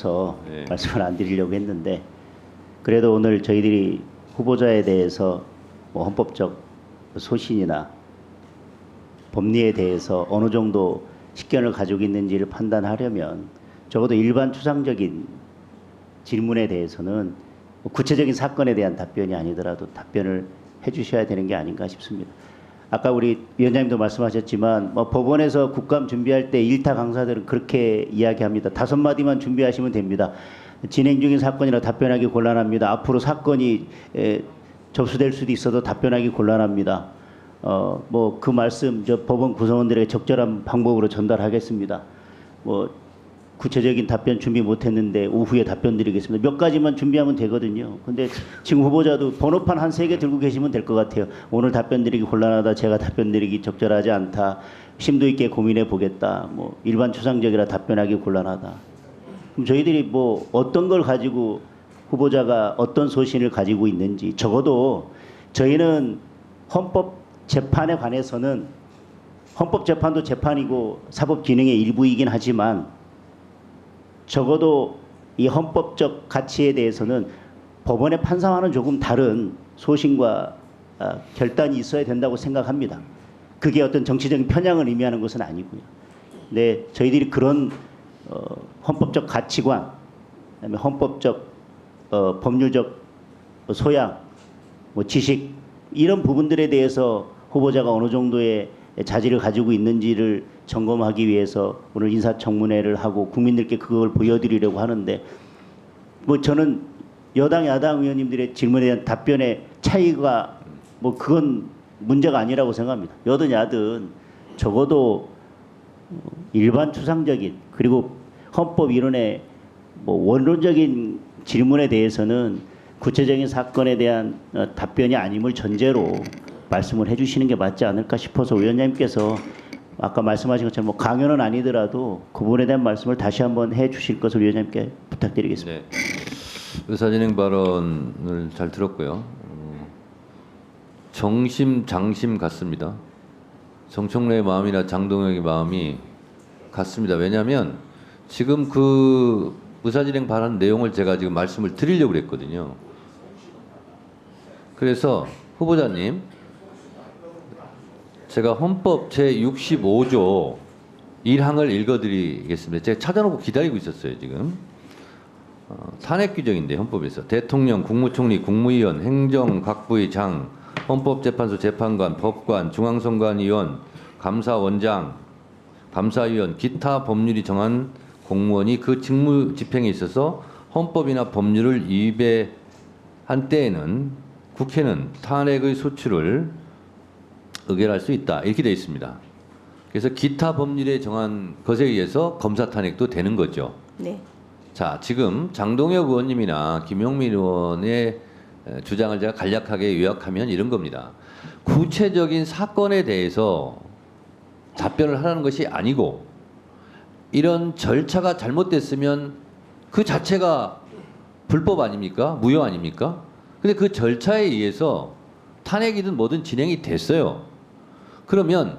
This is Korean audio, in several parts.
하셔서 네. 말씀을 안 드리려고 했는데 그래도 오늘 저희들이 후보자에 대해서 뭐 헌법적 소신이나 법리에 대해서 어느 정도 식견을 가지고 있는지를 판단하려면 적어도 일반 추상적인 질문에 대해서는 뭐 구체적인 사건에 대한 답변이 아니더라도 답변을 해주셔야 되는 게 아닌가 싶습니다. 아까 우리 위원장님도 말씀하셨지만 뭐 법원에서 국감 준비할 때 일타 강사들은 그렇게 이야기합니다. 다섯 마디만 준비하시면 됩니다. 진행 중인 사건이라 답변하기 곤란합니다. 앞으로 사건이 에, 접수될 수도 있어도 답변하기 곤란합니다. 어, 뭐 그 말씀 저 법원 구성원들에게 적절한 방법으로 전달하겠습니다. 뭐 구체적인 답변 준비 못했는데 오후에 답변 드리겠습니다. 몇 가지만 준비하면 되거든요. 근데 지금 후보자도 번호판 한 세 개 들고 계시면 될 것 같아요. 오늘 답변 드리기 곤란하다. 제가 답변 드리기 적절하지 않다. 심도 있게 고민해 보겠다. 뭐 일반 추상적이라 답변하기 곤란하다. 그럼 저희들이 뭐 어떤 걸 가지고 후보자가 어떤 소신을 가지고 있는지 적어도 저희는 헌법 재판에 관해서는 헌법 재판도 재판이고 사법 기능의 일부이긴 하지만 적어도 이 헌법적 가치에 대해서는 법원의 판사와는 조금 다른 소신과 아, 결단이 있어야 된다고 생각합니다. 그게 어떤 정치적인 편향을 의미하는 것은 아니고요. 네, 저희들이 그런 어, 헌법적 가치관, 그다음에 헌법적 어, 법률적 소양, 뭐 지식 이런 부분들에 대해서 후보자가 어느 정도의 자질을 가지고 있는지를 점검하기 위해서 오늘 인사청문회를 하고 국민들께 그걸 보여드리려고 하는데 뭐 저는 여당 야당 의원님들의 질문에 대한 답변의 차이가 뭐 그건 문제가 아니라고 생각합니다. 여든 야든 적어도 일반 추상적인 그리고 헌법 이론의 뭐 원론적인 질문에 대해서는 구체적인 사건에 대한 어, 답변이 아님을 전제로 말씀을 해주시는 게 맞지 않을까 싶어서 위원장님께서 아까 말씀하신 것처럼 뭐 강연은 아니더라도 그 부분에 대한 말씀을 다시 한번 해 주실 것을 위원장님께 부탁드리겠습니다. 네. 의사진행 발언을 잘 들었고요. 어, 정심 장심 같습니다. 정청래의 마음이나 장동혁의 마음이 같습니다. 왜냐하면 지금 그 의사진행 발언 내용을 제가 지금 말씀을 드리려고 그랬거든요. 그래서 후보자님, 제가 헌법 제 65조 1항을 읽어드리겠습니다. 제가 찾아놓고 기다리고 있었어요 지금. 어, 탄핵 규정인데 헌법에서 대통령, 국무총리, 국무위원, 행정 각 부의 장, 헌법재판소 재판관, 법관, 중앙선관위원, 감사원장, 감사위원, 기타 법률이 정한 공무원이 그 직무 집행에 있어서 헌법이나 법률을 위배한 때에는 국회는 탄핵의 소추를 의결할 수 있다 이렇게 되어 있습니다. 그래서 기타 법률에 정한 것에 의해서 검사 탄핵도 되는 거죠. 네. 자, 지금 장동혁 의원님이나 김용민 의원의 에, 주장을 제가 간략하게 요약하면 이런 겁니다. 구체적인 사건에 대해서 답변을 하라는 것이 아니고 이런 절차가 잘못됐으면 그 자체가 불법 아닙니까? 무효 아닙니까? 근데 그 절차에 의해서 탄핵이든 뭐든 진행이 됐어요. 그러면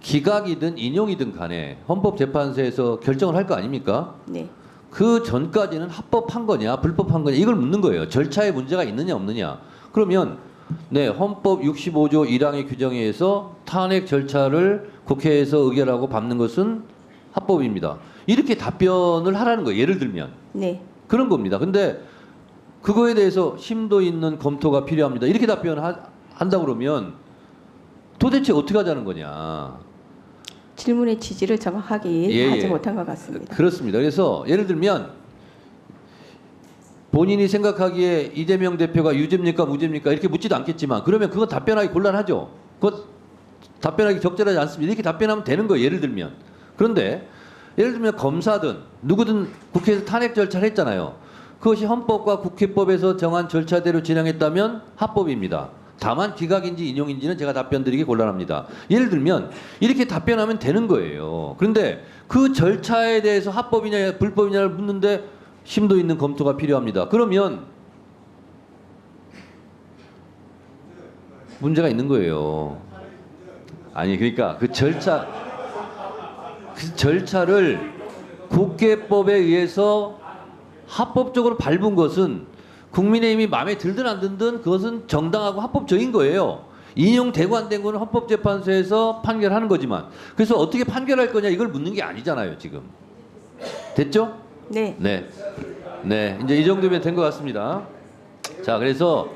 기각이든 인용이든 간에 헌법재판소에서 결정을 할 거 아닙니까? 네. 그 전까지는 합법한 거냐 불법한 거냐 이걸 묻는 거예요. 절차에 문제가 있느냐 없느냐. 그러면 네 헌법 65조 1항의 규정에 의해서 탄핵 절차를 국회에서 의결하고 밟는 것은 합법입니다. 이렇게 답변을 하라는 거예요. 예를 들면 네. 그런 겁니다. 근데 그거에 대해서 심도 있는 검토가 필요합니다. 이렇게 답변한다 그러면 도대체 어떻게 하자는 거냐. 질문의 취지를 정확하게 예, 하지 예. 못한 것 같습니다. 그렇습니다. 그래서 예를 들면 본인이 생각하기에 이재명 대표가 유죄입니까 무죄입니까 이렇게 묻지도 않겠지만 그러면 그건 답변하기 곤란하죠. 그것 답변하기 적절하지 않습니다. 이렇게 답변하면 되는 거예요. 예를 들면 그런데 예를 들면 검사든 누구든 국회에서 탄핵 절차를 했잖아요. 그것이 헌법과 국회법에서 정한 절차대로 진행했다면 합법입니다. 다만 기각인지 인용인지는 제가 답변드리기 곤란합니다. 예를 들면 이렇게 답변하면 되는 거예요. 그런데 그 절차에 대해서 합법이냐 불법이냐를 묻는데 심도 있는 검토가 필요합니다. 그러면 문제가 있는 거예요. 아니 그러니까 그 절차 그 절차를 국회법에 의해서 합법적으로 밟은 것은 국민의힘이 마음에 들든 안 들든 그것은 정당하고 합법적인 거예요. 인용되고 안 된 거는 헌법재판소에서 판결하는 거지만 그래서 어떻게 판결할 거냐 이걸 묻는 게 아니잖아요 지금 됐죠? 네. 네. 네. 이제 이 정도면 된 것 같습니다. 자, 그래서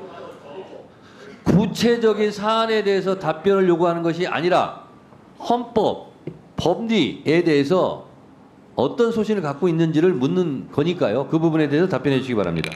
구체적인 사안에 대해서 답변을 요구하는 것이 아니라 헌법, 법리에 대해서 어떤 소신을 갖고 있는지를 묻는 거니까요. 그 부분에 대해서 답변해 주시기 바랍니다.